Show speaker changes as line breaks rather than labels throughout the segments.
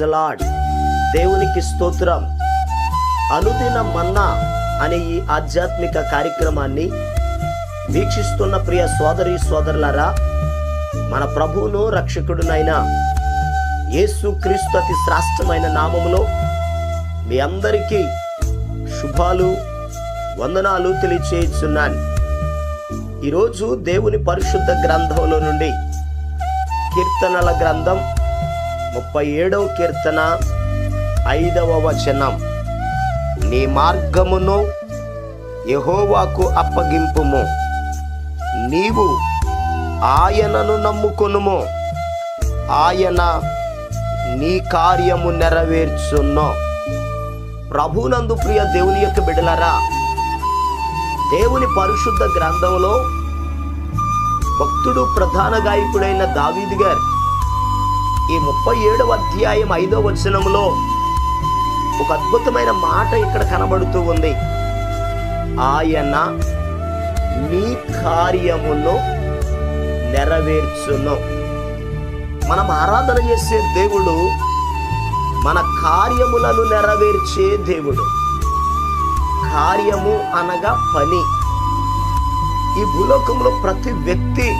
ప్రైజ్లాడ్ దేవునికి స్తోత్రం. అనుదిన మన్నా అనే ఈ ఆధ్యాత్మిక కార్యక్రమాన్ని వీక్షిస్తున్న ప్రియ సోదరి సోదరులారా మన ప్రభువును రక్షకుడునైన యేసు క్రీస్తు అతి శ్రాష్టమైన నామములో మీ అందరికీ శుభాలు వందనాలు తెలియచేయుచున్నాను ఈరోజు దేవుని పరిశుద్ధ గ్రంథంలో నుండి కీర్తనల గ్రంథం ముప్పై ఏడవ కీర్తన ఐదవ వచనం. నీ మార్గమును యహోవాకు అప్పగింపుము. నీవు ఆయనను నమ్ముకొనుము. ఆయన నీ కార్యము నెరవేర్చును. ప్రభునందు ప్రియ దేవుని యొక్క బిడలరా దేవుని పరిశుద్ధ గ్రంథంలో భక్తుడు ప్రధాన గాయకుడైన దావీద్ గారు ఈ ముప్పై ఏడవ అధ్యాయం ఐదో వచనంలో ఒక అద్భుతమైన మాట ఇక్కడ కనబడుతూ ఉంది. ఆయన నీ కార్యమును నెరవేర్చును. మనం ఆరాధన చేసే దేవుడు మన కార్యములను నెరవేర్చే దేవుడు. కార్యము అనగా పని. ఈ భూలోకంలో ప్రతి వ్యక్తి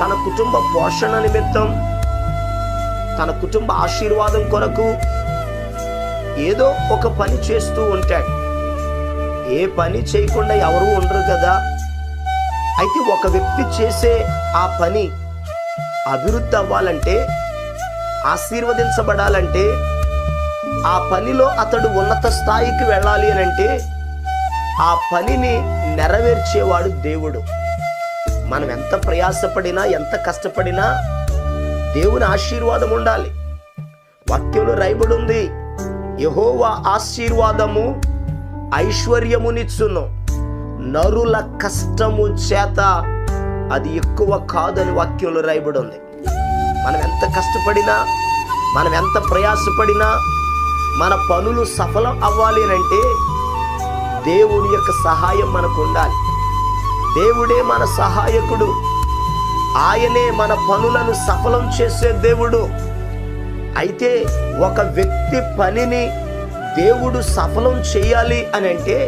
తన కుటుంబ పోషణ నిమిత్తం తన కుటుంబ ఆశీర్వాదం కొరకు ఏదో ఒక పని చేస్తూ ఉంటాడు. ఏ పని చేయకుండా ఎవరు ఉండరు కదా? అయితే ఒక వ్యక్తి చేసే ఆ పని అభివృద్ధి అవ్వాలంటే ఆశీర్వదించబడాలంటే ఆ పనిలో అతడు ఉన్నత స్థాయికి వెళ్ళాలి అని అంటే ఆ పనిని నెరవేర్చేవాడు దేవుడు. మనం ఎంత ప్రయాసపడినా ఎంత కష్టపడినా దేవుని ఆశీర్వాదం ఉండాలి. వాక్యంలో రాయబడి ఉంది యహోవా ఆశీర్వాదము ఐశ్వర్యమునిచ్చును. నరుల కష్టము చేత అది ఎక్కువ కాదని వాక్యంలో రాయబడి ఉంది మనం ఎంత కష్టపడినా మనం ఎంత ప్రయాసపడినా మన పనులు సఫలం అవ్వాలి అని అంటే దేవుని యొక్క సహాయం మనకు ఉండాలి. దేవుడే మన సహాయకుడు. ఆయనే మన పనులను సఫలం చేసే దేవుడు. అయితే ఒక వ్యక్తి పనిని దేవుడు సఫలం చేయాలి అని అంటే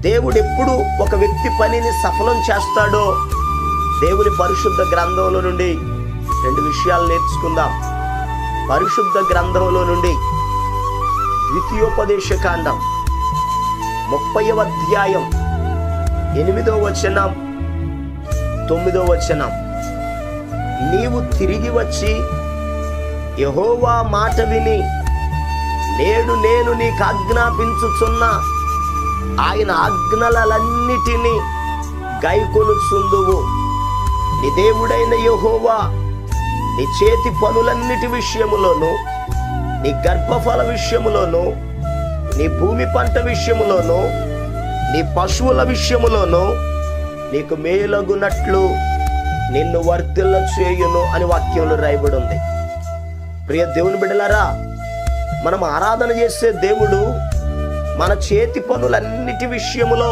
దేవుడు ఎప్పుడు ఒక వ్యక్తి పనిని సఫలం చేస్తాడో దేవుని పరిశుద్ధ గ్రంథంలో నుండి రెండు విషయాలు నేర్చుకుందాం. పరిశుద్ధ గ్రంథంలో నుండి ద్వితీయోపదేశ కాండం ముప్పైవ అధ్యాయం ఎనిమిదో వచనం తొమ్మిదో వచనం. నీవు తిరిగి వచ్చి యహోవా మాట విని నేడు నేను నీకు ఆజ్ఞాపించుచున్న ఆయన ఆజ్ఞలన్నిటినీ గైకొలుచుందువు నీ దేవుడైన యహోవా నీ చేతి పనులన్నిటి విషయములోను నీ గర్భఫల విషయములోను నీ భూమి పంట విషయములోను నీ పశువుల విషయములోను నీకు మేలగునట్లు నిన్ను వర్తిల్ల చేయును అని వాక్యంలో రాయబడి ఉంది ప్రియ దేవుని బిడ్డలారా మనం ఆరాధన చేసే దేవుడు మన చేతి పనులన్నిటి విషయములో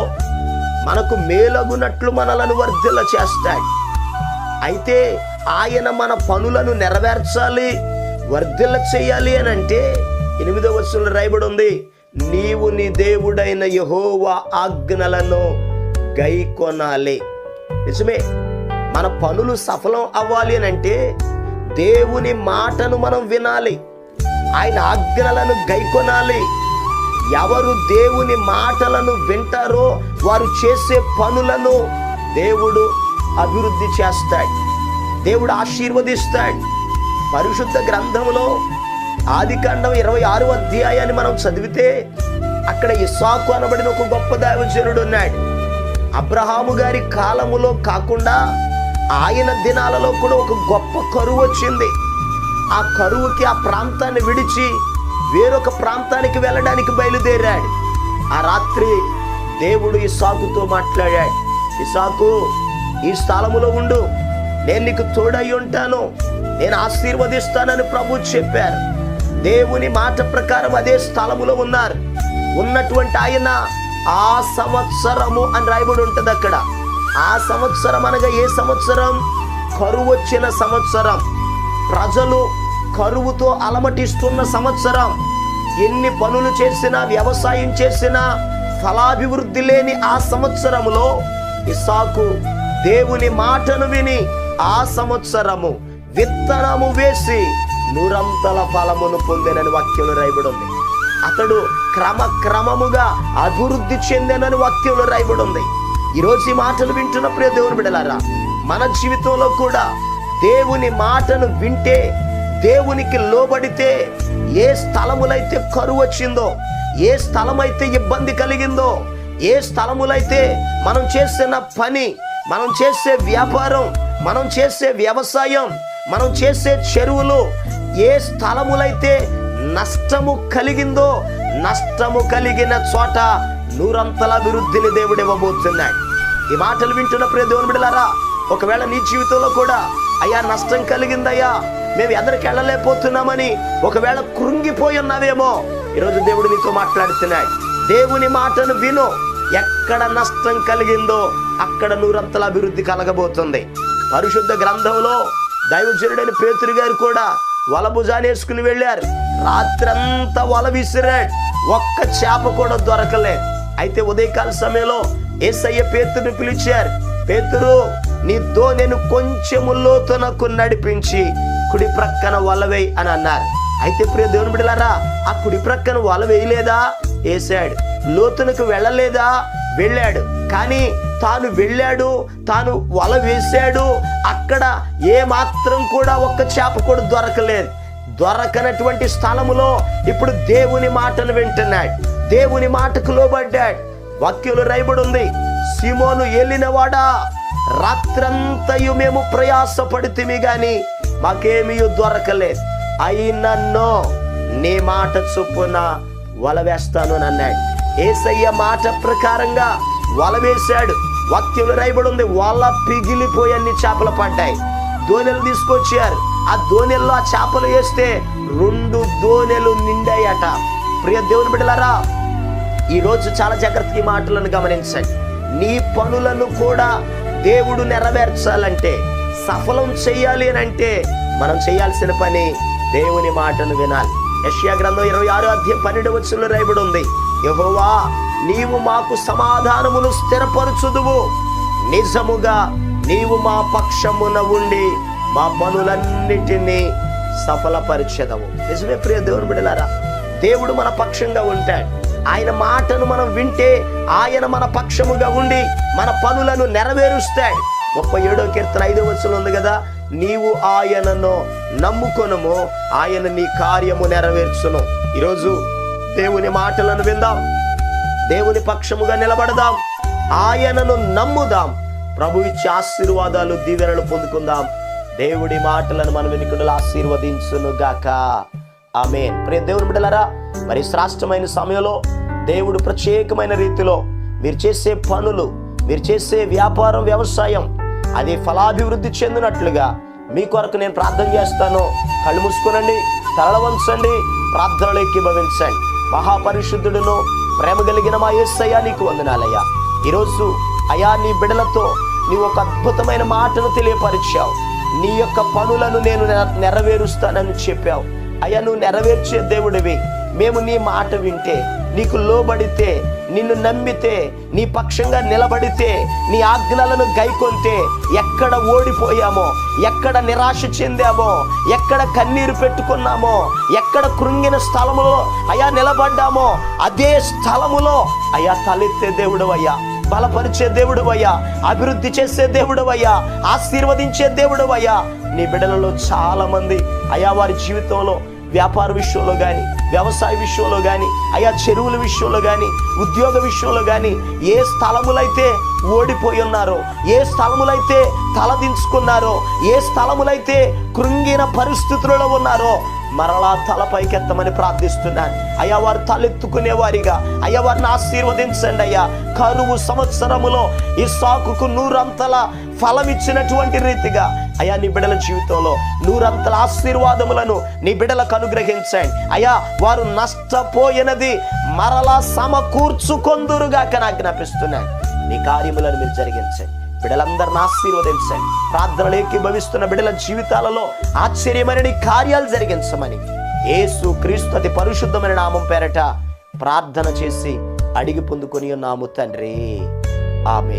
మనకు మేలగునట్లు మనలను వర్ధిల్ల చేస్తాడు. అయితే ఆయన మన పనులను నెరవేర్చాలి వర్ధిల్ల చేయాలి అని అంటే ఎనిమిదో వచనంలో రాయబడి ఉంది నీవు నీ దేవుడైన యహోవా ఆజ్ఞలను గైకొనాలి. నిజమే మన పనులు సఫలం అవ్వాలి అని అంటే దేవుని మాటను మనం వినాలి. ఆయన ఆజ్ఞలను గైకొనాలి. ఎవరు దేవుని మాటలను వింటారో వారు చేసే పనులను దేవుడు అభివృద్ధి చేస్తాడు. దేవుడు ఆశీర్వదిస్తాడు. పరిశుద్ధ గ్రంథంలో ఆదికాండం ఇరవై ఆరు అధ్యాయాన్ని మనం చదివితే అక్కడ ఇసాకు అనబడిన ఒక గొప్ప దైవజనుడు ఉన్నాడు. అబ్రహాము గారి కాలములో కాకుండా ఆయన దినాలలో కూడా ఒక గొప్ప కరువు వచ్చింది. ఆ కరువుకి ఆ ప్రాంతాన్ని విడిచి వేరొక ప్రాంతానికి వెళ్ళడానికి బయలుదేరాడు. ఆ రాత్రి దేవుడు ఇసాకుతో మాట్లాడాడు. ఇసాకు ఈ స్థలములో ఉండు. నేను నీకు తోడై ఉంటాను. నేను ఆశీర్వదిస్తానని ప్రభు చెప్పారు. దేవుని మాట ప్రకారం అదే స్థలములో ఉన్నారు. ఉన్నటువంటి ఆయన ఆ సంవత్సరము అని రాయబడి ఉంటుంది అక్కడ ఆ సంవత్సరం అనగా ఏ సంవత్సరం? కరువు వచ్చిన సంవత్సరం. ప్రజలు కరువుతో అలమటిస్తున్న సంవత్సరం. ఎన్ని పనులు చేసినా వ్యవసాయం చేసినా ఫలాభివృద్ధి లేని ఆ సంవత్సరములో ఇసాకు దేవుని మాటను విని ఆ సంవత్సరము విత్తనము వేసి నూరంతల ఫలమును పొందినని వాక్యంలో రాయబడి ఉంది అతడు క్రమక్రమముగా అభివృద్ధి చెందినని వాక్యంలో రాయబడి ఉంది ఈరోజు ఈ మాటలు వింటున్నప్పుడే దేవుని బిడలారా మన జీవితంలో కూడా దేవుని మాటను వింటే దేవునికి లోబడితే ఏ స్థలములైతే కరువు వచ్చిందో ఏ స్థలమైతే ఇబ్బంది కలిగిందో ఏ స్థలములైతే మనం చేసిన పని మనం చేసే వ్యాపారం మనం చేసే వ్యవసాయం మనం చేసే చెరువులు ఏ స్థలములైతే నష్టము కలిగిందో నష్టము కలిగిన చోట నూరంతల అభివృద్ధిని దేవుడు ఇవ్వబోతున్నాడు. ఈ మాటలు వింటున్న ప్రియ దేవుని బిడలారా ఒకవేళ నీ జీవితంలో కూడా అయ్యా నష్టం కలిగిందయ్యా మేము ఎదరికి వెళ్ళలేకపోతున్నామని ఒకవేళ కృంగిపోయి ఉన్నావేమో ఈరోజు దేవుడు నీతో మాట్లాడుతున్నాడు. దేవుని మాటను విను ఎక్కడ నష్టం కలిగిందో అక్కడ నూరంతల అభివృద్ధి కలగబోతుంది. పరిశుద్ధ గ్రంథంలో దైవజనుడైన పేతురు గారు కూడా వలభుజానేసుకుని వెళ్ళారు. రాత్రంతా వల విసిరాడు. ఒక్క చేప కూడా దొరకలేదు. అయితే ఉదయకాల సమయంలో ఏసయ్య పేతుని పిలిచారు పేతురు నీ దోనెను కొంచెము లోతునకు నడిపించి కుడి ప్రక్కన వలవేయి అని అన్నారు. అయితే ప్రియ దేవుని బిడ్డలారా ఆ కుడి ప్రక్కన వల వేయలేదా? వేసాడు లోతునకు వెళ్ళలేదా? వెళ్ళాడు. కానీ తాను వెళ్ళాడు తాను వల వేశాడు. అక్కడ ఏ మాత్రం కూడా ఒక్క చేప కూడా దొరకలేదు. దొరకనటువంటి స్థలములో ఇప్పుడు దేవుని మాటలు వింటున్నాడు దేవుని మాటకు లోబడ్డాడు. వాక్యులు రాయబడి ఉంది సిమోను వెళ్ళినవాడా రాత్రంతయు మేము ప్రయాసపడితిమి గాని మాకేమీ దొరకలేదు. అయినన్నో నీ మాట చొప్పున వల వేస్తాను అని అన్నాడు. ఏసయ్య మాట ప్రకారంగా వల వేశాడు. వాక్యులు రాయబడి ఉంది వల పిగిలిపోయి అన్ని చేపలు పడ్డాయి. దోణెలు తీసుకొచ్చారు. ఆ దోణెల్లో ఆ చేపలు వేస్తే రెండు దోణెలు నిండాయట. ప్రియ దేవుని బిడ్డలారా ఈరోజు చాలా జాగ్రత్తగా ఈ మాటలను గమనించండి. నీ పనులను కూడా దేవుడు నెరవేర్చాలంటే సఫలం చేయాలి అని అంటే మనం చేయాల్సిన పని దేవుని మాటను వినాలి. యష్యా గ్రంథం ఇరవై ఆరు అధ్యాయం పన్నెండు వచ్చులు రాయబడి ఉంది యహోవా నీవు మాకు సమాధానమును స్థిరపరచుదువు. నిజముగా నీవు మా పక్షమున ఉండి మా పనులన్నిటినీ సఫలపరిచెదవు. నిజమే ప్రియ దేవుని బిడలారా దేవుడు మన పక్షంగా ఉంటాడు. ఆయన మాటను మనం వింటే ఆయన మన పక్షముగా ఉండి మన పనులను నెరవేరుస్తాడు. ముప్పై ఏడో కీర్తన ఐదో వచ్చులు ఉంది కదా నీవు ఆయనను నమ్ముకొనము ఆయన నీ కార్యము నెరవేర్చును. ఈరోజు దేవుని మాటలను విందాం. దేవుని పక్షముగా నిలబడదాం. ఆయనను నమ్ముదాం. ప్రభు ఇచ్చే ఆశీర్వాదాలు దీవెనలు పొందుకుందాం. దేవుడి మాటలను మన వెనుకడులు ఆశీర్వదించును గాక ఆమెన్. ప్రియ దేవుని బిడ్డలారా మరి శ్రాష్టమైన సమయంలో దేవుడు ప్రత్యేకమైన రీతిలో మీరు చేసే పనులు మీరు చేసే వ్యాపారం వ్యవసాయం అది ఫలాభివృద్ధి చెందినట్లుగా మీ కొరకు నేను ప్రార్థన చేస్తాను. కళ్ళు మూసుకునండి తరల వంచండి ప్రార్థనలు ఎక్కిభవించండి. మహాపరిశుద్ధుడును ప్రేమ కలిగిన మా యేసయ్యా నీకు వందనాలయ్యా. ఈరోజు అయా నీ బిడలతో నీ ఒక అద్భుతమైన మాటను తెలియపరిచావు. నీ యొక్క పనులను నేను నెరవేరుస్తానని చెప్పావు. అయ్యా నువ్వు నెరవేర్చే దేవుడివి. మేము నీ మాట వింటే నీకు లోబడితే నిన్ను నమ్మితే నీ పక్షంగా నిలబడితే నీ ఆజ్ఞలను గైకొంటే ఎక్కడ ఓడిపోయామో ఎక్కడ నిరాశ చెందామో ఎక్కడ కన్నీరు పెట్టుకున్నామో ఎక్కడ కృంగిన స్థలములో అయా నిలబడ్డామో అదే స్థలములో అయా తలెత్తే దేవుడు అయ్యా బలపరిచే దేవుడు అయ్యా అభివృద్ధి చేసే దేవుడు అయ్యా ఆశీర్వదించే దేవుడు అయ్యా నీ బిడ్డలలో చాలా మంది అయా వారి జీవితంలో వ్యాపార విషయంలో కానీ వ్యవసాయ విషయంలో కానీ అయా చెరువుల విషయంలో కానీ ఉద్యోగ విషయంలో కానీ ఏ స్థలములైతే ఓడిపోయి ఉన్నారో ఏ స్థలములైతే తలదించుకున్నారో ఏ స్థలములైతే కృంగిన పరిస్థితులలో ఉన్నారో మరలా తల పైకెత్తమని ప్రార్థిస్తున్నాను. అయ్యా వారు తలెత్తుకునే వారిగా అయ్యా వారిని ఆశీర్వదించండి అయ్యా. కరువు సంవత్సరములో ఈ సాకుకు నూరంతల ఫలం ఇచ్చినటువంటి రీతిగా అయ్యా నీ బిడల జీవితంలో నూరంతల ఆశీర్వాదములను నీ బిడ్డలకు అనుగ్రహించండి. అయ్యా వారు నష్టపోయినది మరలా సమకూర్చుకొందురుగాక నాకు జ్ఞాపిస్తున్నాను నీ కార్యములను మీరు జరిగించండి. బిడలందరిని ఆశీర్వదించండి. ప్రార్థనలు ఏకీభవిస్తున్న బిడల జీవితాలలో ఆశ్చర్యమైన కార్యాలు జరిగించమని ఏసు క్రీస్తు అతి పరిశుద్ధమైన నామం పేరట ప్రార్థన చేసి అడిగి పొందుకొని ఉన్నాము తండ్రి. ఆమె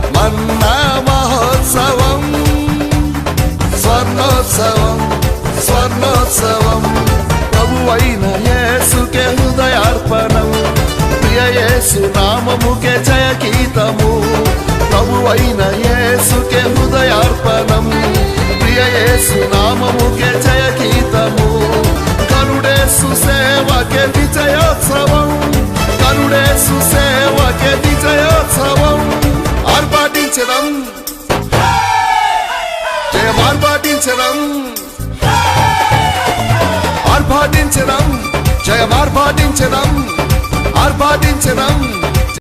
మన్నా మహోత్సవం స్వర్ణోత్సవం స్వర్ణోత్సవం. ప్రభువైన యేసుకే హృదయార్పణం. ప్రియ యేసు నామముకే జయ గీతము ప్రభువైన యేసుకే హృదయార్పణం. ప్రియ యేసు నామముకే జయ గీతము కరుడేసు సేవకే విజయోత్సవం. కరుడేసు సేవకే ఆర్పాటించడం జయం ఆర్పాటించడం ఆర్పాటించడం